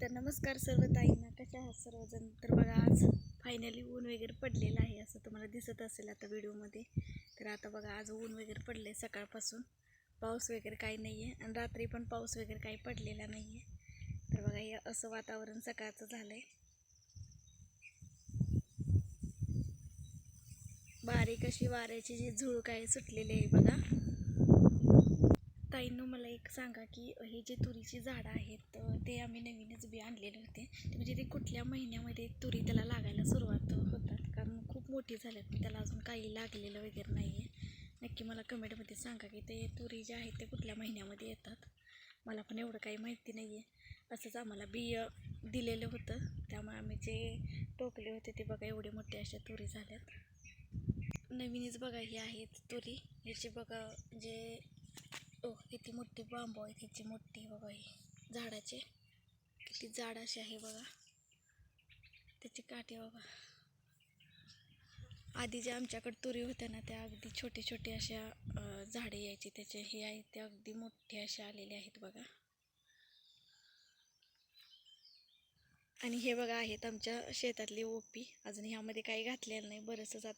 तर नमस्कार सर्व ताईंना कशा आहात सर्वजण? तर बघा आज फायनली ऊन वगैरे पडलेलं आहे असं तुम्हाला दिसत असेल आता व्हिडिओमध्ये तर आता बघा आज ऊन वगैरे पडले सकाळपासून. पाऊस वगैरे काही नाही आहे आणि रात्री पण पाऊस वगैरे काही पडलेला नाही आहे तर बघा हे असं वातावरण सकाळचं झालं आहे बारीक अशी वाऱ्याची जी झुळूक आहे सुटलेली आहे बघा. एक सांगा की हे जे तुरीची झाडं आहेत ते आम्ही नवीनच बी आणलेले होते. ते म्हणजे ते कुठल्या महिन्यामध्ये तुरी त्याला लागायला सुरुवात होतात? कारण खूप मोठी झाल्यात. पण त्याला अजून काही लागलेलं वगैरे नाही आहे नक्की मला कमेंटमध्ये सांगा की ते तुरी जे आहेत ते कुठल्या महिन्यामध्ये येतात? मला पण एवढं काही माहिती नाही आहे असंच आम्हाला बी दिलेलं होतं. त्यामुळे आम्ही जे टोकले होते ते बघा एवढे मोठे अशा तुरी झाल्यात. नवीनच बघा ही आहेत तुरी. याची बघा जे मोठी बांबू आहे किती मोठी बघा ही झाडाचे. किती जाड अशी आहे बघा. त्याची काठी बघा. आधी ज्या आमच्याकडे तुरी होत्या ना त्या अगदी छोटे छोटे अशा झाडे यायची. त्याचे हे आहेत ते अगदी मोठे असे आलेले आहेत बघा. आणि हे बघा आहेत आमच्या शेतातली ओपी. अजून ह्यामध्ये काही घातलेलं नाही. बरंच आता